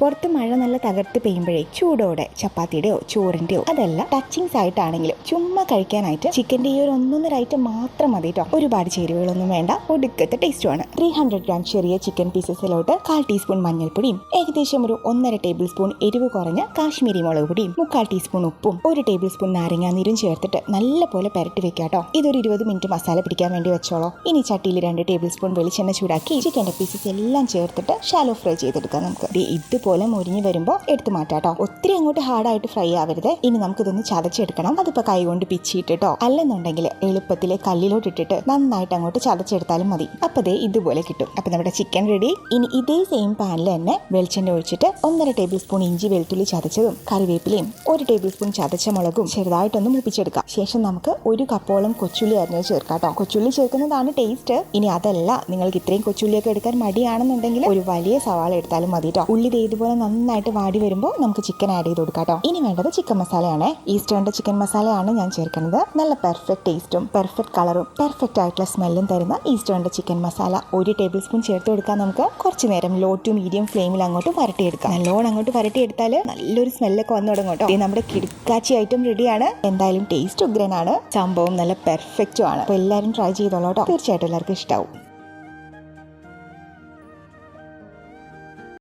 പുറത്ത് മഴ നല്ല തകർത്ത് പെയ്യുമ്പോഴേ ചൂടോടെ ചപ്പാത്തിയുടെയോ ചോറിന്റെയോ അതല്ല ടച്ചിങ്സ് ആയിട്ടാണെങ്കിലും ചുമ്മാ കഴിക്കാനായിട്ട് ചിക്കന്റെ ഈ ഒരു ഒന്നൊന്നര ഐറ്റം മാത്രം മതി കേട്ടോ ഒരുപാട് ചേരുവകളൊന്നും വേണ്ട ഒടുക്കത്തെ ടേസ്റ്റുമാണ് ത്രീ ഹൺഡ്രഡ് ഗ്രാം ചെറിയ ചിക്കൻ പീസസിലോട്ട് കാൽ ടീസ്പൂൺ മഞ്ഞൾപ്പൊടിയും ഏകദേശം ഒരു ഒന്നര ടേബിൾ സ്പൂൺ എരിവ് കുറഞ്ഞ കാശ്മീരി മുളക് പൊടിയും മുക്കാൽ ടീസ്പൂൺ ഉപ്പും ഒരു ടേബിൾ സ്പൂൺ നാരങ്ങാനീരും ചേർത്തിട്ട് നല്ല പോലെ പെരട്ടി വെക്കാം കേട്ടോ ഇതൊരു ഇരുപത് മിനിറ്റ് മസാല പിടിക്കാൻ വേണ്ടി വെച്ചോളോ. ഇനി ചട്ടിയിൽ രണ്ട് ടേബിൾ സ്പൂൺ വെളിച്ചെണ്ണ ചൂടാക്കി ചിക്കന്റെ പീസസ് എല്ലാം ചേർത്തിട്ട് ഷാലോ ഫ്രൈ ചെയ്തെടുക്കാം നമുക്ക്. ദേ ഇതുപോലെ മുരിഞ്ഞു വരുമ്പോൾ എടുത്തു മാറ്റാം കേട്ടോ ഒത്തിരി അങ്ങോട്ട് ഹാർഡായിട്ട് ഫ്രൈ ആവരുത്. ഇനി നമുക്കിതൊന്ന് ചതച്ചെടുക്കണം. അതിപ്പോൾ കൈ കൊണ്ട് പിച്ചിയിട്ടിട്ടോ. അല്ലെന്നുണ്ടെങ്കിൽ എളുപ്പത്തിൽ കല്ലിലോട്ട് ഇട്ടിട്ട് നന്നായിട്ട് അങ്ങോട്ട് ചതച്ചെടുത്താലും മതി. അപ്പോൾ ദേ ഇതുപോലെ കിട്ടും. അപ്പോൾ നമ്മുടെ ചിക്കൻ റെഡി. ഇനി ഇതേ സെയിം പാനിൽ തന്നെ വെളിച്ചെണ്ണ ഒഴിച്ചിട്ട് ഒന്നര ടേബിൾ സ്പൂൺ ഇഞ്ചി വെളുത്തുള്ളി ചതച്ചതും കറിവേപ്പിലയും ഒരു ടേബിൾ സ്പൂൺ ചതച്ച മുളകും ചെറുതായിട്ടൊന്ന് മുപ്പിച്ചെടുക്കാം. ശേഷം നമുക്ക് ഒരു കപ്പോളം കൊച്ചുള്ളി അരിഞ്ഞത് ചേർക്കാം കേട്ടോ കൊച്ചുള്ളി ചേർക്കുന്നതാണ് ടേസ്റ്റ് ഇനി അതല്ല നിങ്ങൾക്ക് ഇത്രയും കൊച്ചുള്ളിയൊക്കെ എടുക്കാൻ മടിയാണെന്നുണ്ടെങ്കിൽ ഒരു വലിയ സവാള എടുത്താലും മതി കേട്ടോ ഉള്ളി ദേ ഇതുപോലെ നന്നായിട്ട് വാടി വരുമ്പോൾ നമുക്ക് ചിക്കൻ ആഡ് ചെയ്ത് കൊടുക്കാം കേട്ടോ ഇനി വേണ്ടത് ചിക്കൻ മസാലയാണ് ഈസ്റ്റേണിന്റെ ചിക്കൻ മസാലയാണ് ഞാൻ ചേർക്കുന്നത്. നല്ല പെർഫെക്റ്റ് ടേസ്റ്റും പെർഫെക്റ്റ് കളറും പെർഫെക്റ്റ് ആയിട്ടുള്ള സ്മെല്ലും തരുന്ന ഈസ്റ്റേണിന്റെ ചിക്കൻ മസാല ഒരു ടേബിൾ സ്പൂൺ ചേർത്ത് കൊടുക്കാൻ നമുക്ക്. കുറച്ച് നേരം ലോ ടു മീഡിയം ഫ്ലെയിമിൽ അങ്ങോട്ട് വരട്ടിയെടുക്കാം. നല്ലോണം അങ്ങോട്ട് വരട്ടിയെടുത്താൽ നല്ലൊരു സ്മെല്ലൊക്കെ വന്നു തുടങ്ങും കേട്ടോ നമ്മുടെ കിടക്കാച്ചി ഐറ്റം റെഡിയാണ് എന്തായാലും ടേസ്റ്റ് ഉഗ്രനാണ്. സംഭവം നല്ല പെർഫെക്റ്റും ആണ്. അപ്പോൾ എല്ലാവരും ട്രൈ ചെയ്തോളൂ കേട്ടോ തീർച്ചയായിട്ടും എല്ലാവർക്കും ഇഷ്ടമാവും